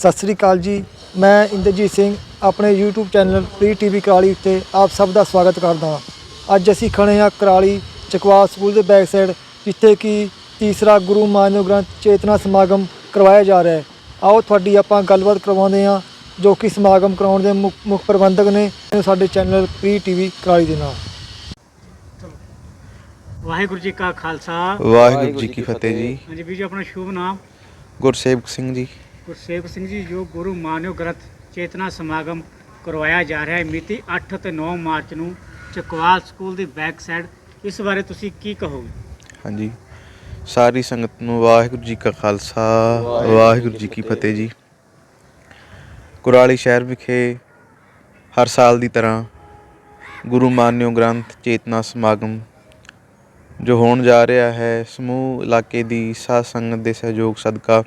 ਸਤਿ ਸ੍ਰੀ ਅਕਾਲ ਜੀ। ਮੈਂ ਇੰਦਰਜੀਤ ਸਿੰਘ, ਆਪਣੇ YouTube ਚੈਨਲ ਪ੍ਰੀ ਟੀਵੀ ਕਰਾਲੀ ਉੱਤੇ ਆਪ ਸਭ ਦਾ ਸਵਾਗਤ ਕਰਦਾ ਹਾਂ। ਅੱਜ ਅਸੀਂ ਖੜੇ ਹਾਂ ਕਰਾਲੀ ਚਕਵਾ ਸਕੂਲ ਦੇ ਬੈਕ ਸਾਈਡ ਜਿੱਥੇ ਕਿ ਤੀਸਰਾ ਗੁਰੂ ਮਾਨਵ ਗ੍ਰੰਥ ਚੇਤਨਾ ਸਮਾਗਮ ਕਰਵਾਇਆ ਜਾ ਰਿਹਾ ਹੈ। ਆਓ ਤੁਹਾਡੀ ਆਪਾਂ ਗੱਲਬਾਤ ਕਰਵਾਉਂਦੇ ਹਾਂ, ਜੋ ਕਿ ਸਮਾਗਮ ਕਰਾਉਣ ਦੇ ਮੁੱਖ ਮੁੱਖ ਪ੍ਰਬੰਧਕ ਨੇ ਸਾਡੇ ਚੈਨਲ ਪ੍ਰੀ ਟੀਵੀ ਕਰਾਲੀ ਦੇ ਨਾਲ। ਵਾਹਿਗੁਰੂ ਜੀ ਕਾ ਖਾਲਸਾ। ਵਾਹਿਗੁਰੂ ਜੀ ਕੀ ਫਤਿਹ ਜੀ। ਹਾਂਜੀ ਵੀਰ ਜੀ ਆਪਣਾ ਸ਼ੁਭ ਨਾਮ? ਗੁਰਸੇਵਕ ਸਿੰਘ ਜੀ। ਗੁਰਸੇਵਕ ਸਿੰਘ ਜੀ ਜੋ ਗੁਰੂ ਮਾਨਵ ਗ੍ਰੰਥ ਚੇਤਨਾ ਸਮਾਗਮ ਕਰਵਾਇਆ ਜਾ ਰਿਹਾ ਹੈ ਮਿਤੀ 8 ਤੇ 9 ਮਾਰਚ ਨੂੰ ਚਕਵਾਲ ਸਕੂਲ ਦੀ ਬੈਕ ਸਾਈਡ। ਇਸ ਬਾਰੇ ਤੁਸੀਂ ਕੀ ਕਹੋਗੇ? ਹਾਂਜੀ। ਸਾਰੀ ਸੰਗਤ ਨੂੰ ਵਾਹਿਗੁਰੂ ਜੀ ਕਾ ਖਾਲਸਾ ਵਾਹਿਗੁਰੂ ਜੀ ਕੀ ਫਤਿਹ ਜੀ। ਕੁਰਾਲੀ ਸ਼ਹਿਰ ਵਿਖੇ ਹਰ ਸਾਲ ਦੀ ਤਰ੍ਹਾਂ ਗੁਰੂ ਮਾਨਿਓ ਗ੍ਰੰਥ ਚੇਤਨਾ ਸਮਾਗਮ ਜੋ ਹੋਣ ਜਾ ਰਿਹਾ ਹੈ ਸਮੂਹ ਇਲਾਕੇ ਦੀ ਸਾਧ ਸੰਗਤ ਦੇ ਸਹਿਯੋਗ ਸਦਕਾ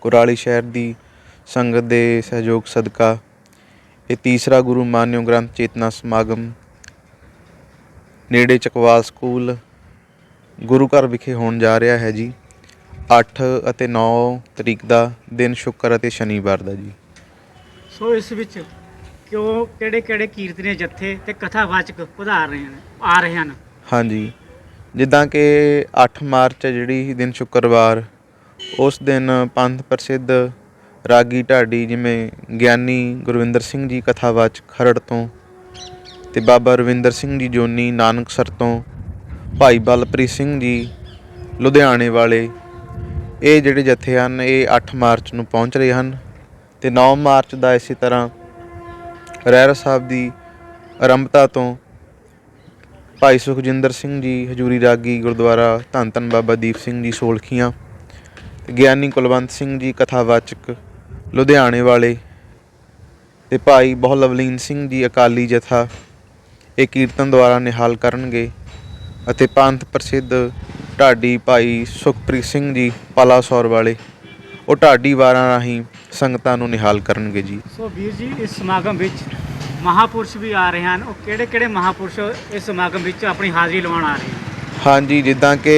ਕੁਰਾਲੀ ਸ਼ਹਿਰ ਦੀ ਸੰਗਤ ਦੇ ਸਹਿਯੋਗ ਸਦਕਾ ਇਹ ਤੀਸਰਾ ਗੁਰੂ ਮਾਨਿਓ ਗ੍ਰੰਥ ਚੇਤਨਾ ਸਮਾਗਮ ਨੇੜੇ ਚਕਵਾਲ ਸਕੂਲ ਗੁਰੂ ਘਰ ਵਿਖੇ ਹੋਣ ਜਾ ਰਿਹਾ ਹੈ ਜੀ। 8 ਅਤੇ 9 ਤਰੀਕ ਦਾ ਦਿਨ ਸ਼ੁੱਕਰ ਅਤੇ ਸ਼ਨੀਵਾਰ ਦਾ ਜੀ। ਸੋ ਇਸ ਵਿੱਚ ਕਿਉਂ ਕਿਹੜੇ ਕਿਹੜੇ ਕੀਰਤਨੀय ਜੱਥੇ ਤੇ ਕਥਾਵਾਚਕ ਉਧਾਰ ਰਹੇ ਹਨ ਆ ਰਹੇ ਹਨ? ਹਾਂਜੀ। ਜਿੱਦਾਂ ਕਿ ਅੱਠ ਮਾਰਚ ਹੈ ਜਿਹੜੀ ਦਿਨ ਸ਼ੁੱਕਰਵਾਰ, ਉਸ ਦਿਨ ਪੰਥ ਪ੍ਰਸਿੱਧ ਰਾਗੀ ਢਾਡੀ ਜਿਵੇਂ ਗਿਆਨੀ ਗੁਰਵਿੰਦਰ ਸਿੰਘ ਜੀ ਕਥਾਵਾਚਕ ਖਰੜ ਤੋਂ ਤੇ ਬਾਬਾ ਰਵਿੰਦਰ ਸਿੰਘ ਜੀ ਜੋਨੀ ਨਾਨਕਸਰ ਤੋਂ, ਭਾਈ ਬਲਪ੍ਰੀਤ ਸਿੰਘ ਜੀ ਲੁਧਿਆਣੇ ਵਾਲੇ, ਇਹ ਜਿਹੜੇ ਜਥੇ ਹਨ, ਇਹ 8 ਮਾਰਚ ਨੂੰ ਪਹੁੰਚ ਰਹੇ ਹਨ ਤੇ 9 ਮਾਰਚ ਦਾ ਇਸੇ ਤਰ੍ਹਾਂ ਰਹਿਰਾ ਸਾਹਿਬ ਦੀ ਆਰੰਭਤਾ ਤੋਂ ਭਾਈ ਸੁਖਜਿੰਦਰ ਸਿੰਘ ਜੀ, ਹਜੂਰੀ ਰਾਗੀ ਗੁਰਦੁਆਰਾ, ਧੰਨ ਧੰਨ ਬਾਬਾ ਦੀਪ ਸਿੰਘ ਜੀ ਸੋਲਖੀਆਂ, ਗਿਆਨੀ ਕੁਲਵੰਤ ਸਿੰਘ ਜੀ ਕਥਾਵਾਚਕ, ਲੁਧਿਆਣੇ ਵਾਲੇ ਤੇ ਭਾਈ ਬਹੁਲਵਲੀਨ ਸਿੰਘ ਜੀ ਅਕਾਲੀ ਜਥਾ, ਇਹ ਕੀਰਤਨ ਦੁਆਰਾ ਨਿਹਾਲ ਕਰਨਗੇ ਅਤੇ ਪੰਥ ਪ੍ਰਸਿੱਧ ਢਾਡੀ ਭਾਈ ਸੁਖਪ੍ਰੀਤ ਸਿੰਘ ਜੀ ਪਾਲਾਸੌਰ ਵਾਲੇ, ਉਹ ਢਾਡੀ ਵਾਰਾਂ ਰਾਹੀਂ ਸੰਗਤਾਂ ਨੂੰ ਨਿਹਾਲ ਕਰਨਗੇ ਜੀ। ਸੋ ਵੀਰ ਜੀ, ਇਸ ਸਮਾਗਮ ਵਿੱਚ ਮਹਾਪੁਰਸ਼ ਵੀ ਆ ਰਹੇ ਹਨ। ਉਹ ਕਿਹੜੇ ਕਿਹੜੇ ਮਹਾਪੁਰਸ਼ ਇਸ ਸਮਾਗਮ ਵਿੱਚ ਆਪਣੀ ਹਾਜ਼ਰੀ ਲਵਾਉਣ ਆ ਰਹੇ ਹਨ? ਹਾਂਜੀ ਜਿੱਦਾਂ ਕਿ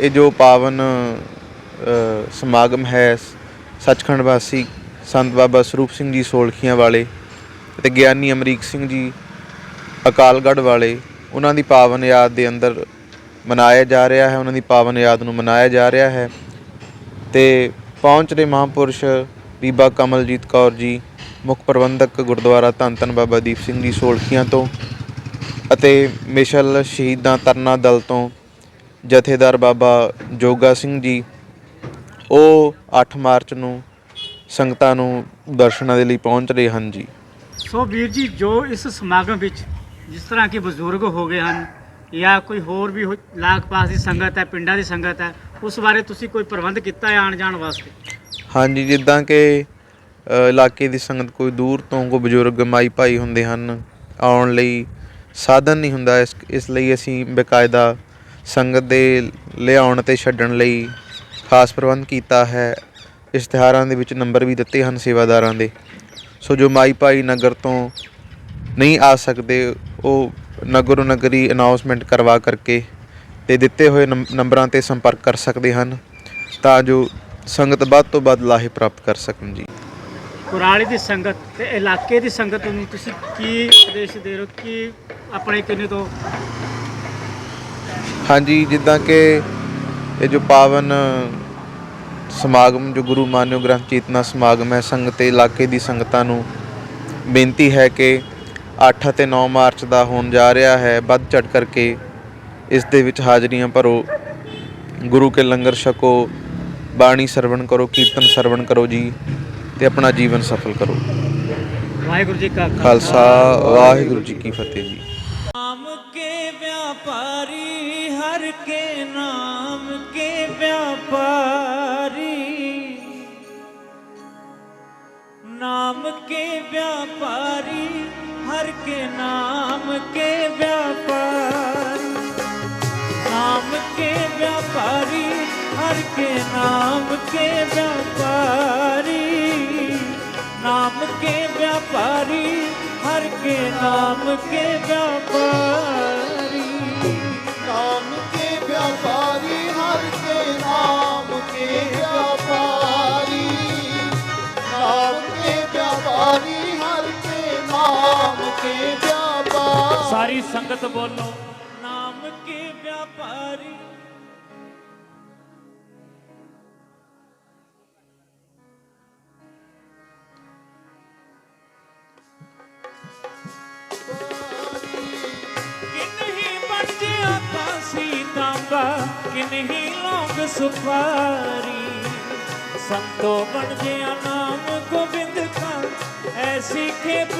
ਇਹ ਜੋ ਪਾਵਨ ਅ, ਸਮਾਗਮ ਹੈ ਸੱਚਖੰਡ ਵਾਸੀ ਸੰਤ ਬਾਬਾ ਸਰੂਪ ਸਿੰਘ ਜੀ ਸੋਲਖੀਆਂ ਵਾਲੇ ਅਤੇ ਗਿਆਨੀ ਅਮਰੀਕ ਸਿੰਘ ਜੀ ਅਕਾਲਗੜ੍ਹ ਵਾਲੇ ਉਹਨਾਂ ਦੀ ਪਾਵਨ ਯਾਦ ਦੇ ਅੰਦਰ ਮਨਾਇਆ ਜਾ ਰਿਹਾ ਹੈ ਉਹਨਾਂ ਦੀ ਪਾਵਨ ਯਾਦ ਨੂੰ ਮਨਾਇਆ ਜਾ ਰਿਹਾ ਹੈ। ਤੇ ਪਹੁੰਚ ਰਹੇ ਮਹਾਂਪੁਰਸ਼ ਬੀਬਾ ਕਮਲਜੀਤ ਕੌਰ ਜੀ, ਮੁੱਖ ਪ੍ਰਬੰਧਕ ਗੁਰਦੁਆਰਾ ਧੰਨ ਧੰਨ ਬਾਬਾ ਦੀਪ ਸਿੰਘ ਜੀ ਸੋਲਖੀਆਂ ਤੋਂ ਅਤੇ ਮਿਸ਼ਲ ਸ਼ਹੀਦਾਂ ਤਰਨਾ ਦਲ ਤੋਂ ਜਥੇਦਾਰ ਬਾਬਾ ਜੋਗਾ ਸਿੰਘ ਜੀ, ਉਹ 8 ਮਾਰਚ ਨੂੰ ਸੰਗਤਾਂ ਨੂੰ ਦਰਸ਼ਨਾਂ ਦੇ ਲਈ ਪਹੁੰਚ ਰਹੇ ਹਨ ਜੀ। ਸੋ ਵੀਰ ਜੀ, ਜੋ ਇਸ ਸਮਾਗਮ ਵਿੱਚ ਜਿਸ ਤਰ੍ਹਾਂ ਕਿ ਬਜ਼ੁਰਗ ਹੋ ਗਏ ਹਨ ਜਾਂ ਕੋਈ ਹੋਰ ਵੀ ਹੋ- ਲਾਗ ਪਾਸ ਦੀ ਸੰਗਤ ਹੈ, ਪਿੰਡਾਂ ਦੀ ਸੰਗਤ ਹੈ, ਉਸ ਬਾਰੇ ਤੁਸੀਂ ਕੋਈ ਪ੍ਰਬੰਧ ਕੀਤਾ ਹੈ ਆਉਣ ਜਾਣ ਵਾਸਤੇ? ਹਾਂਜੀ, ਜਿੱਦਾਂ ਕਿ ਇਲਾਕੇ ਦੀ ਸੰਗਤ ਕੋਈ ਦੂਰ ਤੋਂ ਕੋਈ ਬਜ਼ੁਰਗ ਮਾਈ ਭਾਈ ਹੁੰਦੇ ਹਨ, ਆਉਣ ਲਈ ਸਾਧਨ ਨਹੀਂ ਹੁੰਦਾ। ਇਸ ਇਸ ਲਈ ਅਸੀਂ ਬਕਾਇਦਾ ਸੰਗਤ ਦੇ ਲਿਆਉਣ ਤੇ ਛੱਡਣ ਲਈ ਖਾਸ ਪ੍ਰਬੰਧ ਕੀਤਾ ਹੈ। ਇਸ਼ਤਿਹਾਰਾਂ ਦੇ ਵਿੱਚ ਨੰਬਰ ਵੀ ਦਿੱਤੇ ਹਨ ਸੇਵਾਦਾਰਾਂ ਦੇ। ਸੋ ਜੋ ਮਾਈ ਭਾਈ ਨਗਰ ਤੋਂ ਨਹੀਂ ਆ ਸਕਦੇ, ਉਹ ਨਗਰੋ ਨਗਰੀ ਅਨਾਉਂਸਮੈਂਟ ਕਰਵਾ ਕਰਕੇ ਤੇ ਦਿੱਤੇ ਹੋਏ ਨੰਬ- ਨੰਬਰਾਂ ਤੇ ਸੰਪਰਕ ਕਰ ਸਕਦੇ ਹਨ। ਤਾਂ ਜੋ ਸੰਗਤ ਵੱਧ ਤੋਂ ਵੱਧ ਲਾਹੇ ਪ੍ਰਾਪਤ ਕਰ ਸਕਣ ਜੀ। ਕੁਰਾਲੀ ਦੀ ਸੰਗਤ ਤੇ ਇਲਾਕੇ ਦੀ ਸੰਗਤ ਨੂੰ ਤੁਸੀਂ ਕੀ ਉਪਦੇਸ਼ ਦੇ ਰਹੇ ਹੋ? ਕੀ ਆਪਣੇ ਕਿੰਨੇ ਤੋਂ? ਹਾਂਜੀ ਜਿੱਦਾਂ ਕਿ ਇਹ ਜੋ ਪਾਵਨ ਸਮਾਗਮ ਜੋ ਗੁਰੂ ਮਾਨਿਓ ਗ੍ਰੰਥ ਚੇਤਨਾ ਸਮਾਗਮ ਹੈ ਸੰਗਤ ਤੇ ਇਲਾਕੇ ਦੀ ਸੰਗਤਾਂ ਨੂੰ ਬੇਨਤੀ ਹੈ ਕਿ 8 ਅਤੇ 9 ਮਾਰਚ ਦਾ ਹੋਣ ਜਾ ਰਿਹਾ ਹੈ। ਵੱਧ ਚੜ ਕਰਕੇ ਇਸ ਦੇ ਵਿੱਚ ਹਾਜ਼ਰੀਆਂ ਭਰੋ। ਗੁਰੂ ਕੇ ਲੰਗਰ ਛਕੋ। ਬਾਣੀ ਸਰਵਣ ਕਰੋ ਕੀਰਤਨ ਸਰਵਣ ਕਰੋ ਜੀ ਤੇ ਆਪਣਾ ਜੀਵਨ ਸਫਲ ਕਰੋ। ਵਾਹਿਗੁਰੂ ਜੀ ਕਾ ਖਾਲਸਾ ਵਾਹਿਗੁਰੂ ਜੀ ਕੀ ਫਤਿਹ ਜੀ। ਨਾਮ ਕੇ ਵਿਆਪਾਰੀ ਹਰ ਕੇ ਨਾਮ ਕੇ ਵਿਆਪਾਰੀ। ਨਾਮ ਕੇ ਵਿਆਪਾਰੀ ਹਰ ਕੇ ਨਾਮ ਕੇ ਵਿਆਪਾਰੀ। ਨਾਮ ਕੇ ਵਿਆਪਾਰੀ। ਹਰ ਕੇ ਨਾਮ ਕੇ ਵਪਾਰੀ ਨਾਮ ਕੇ ਵਿਆਪਾਰੀ ਹਰ ਕੇ ਨਾਮ ਕੇ ਵਪਾਰੀ। ਨਾਮ ਕੇ ਵਿਆਪਾਰੀ ਹਰ ਕੇ ਨਾਮ ਕੇ ਵਿਆਪਾਰੀ ਨਾਮ ਕੇ ਵਿਆਪਾਰੀ ਹਰ ਕੇ ਨਾਮ ਕੇ ਵਿਆਪਾਰੀ ਸਾਰੀ ਸੰਗਤ ਬੋਲੋ ਨਾਮ ਕੇ ਵਪਾਰੀ। ਕਾਸੀ ਤਾਂਬਾ ਕਿਨਹੀ ਲੌਂਗ ਸੁਪਾਰੀ ਸੰਤੋ ਬਣ ਗਿਆ ਨਾਮ ਗੋਬਿੰਦ ਕਾ ਐਸੀ ਖੇਪ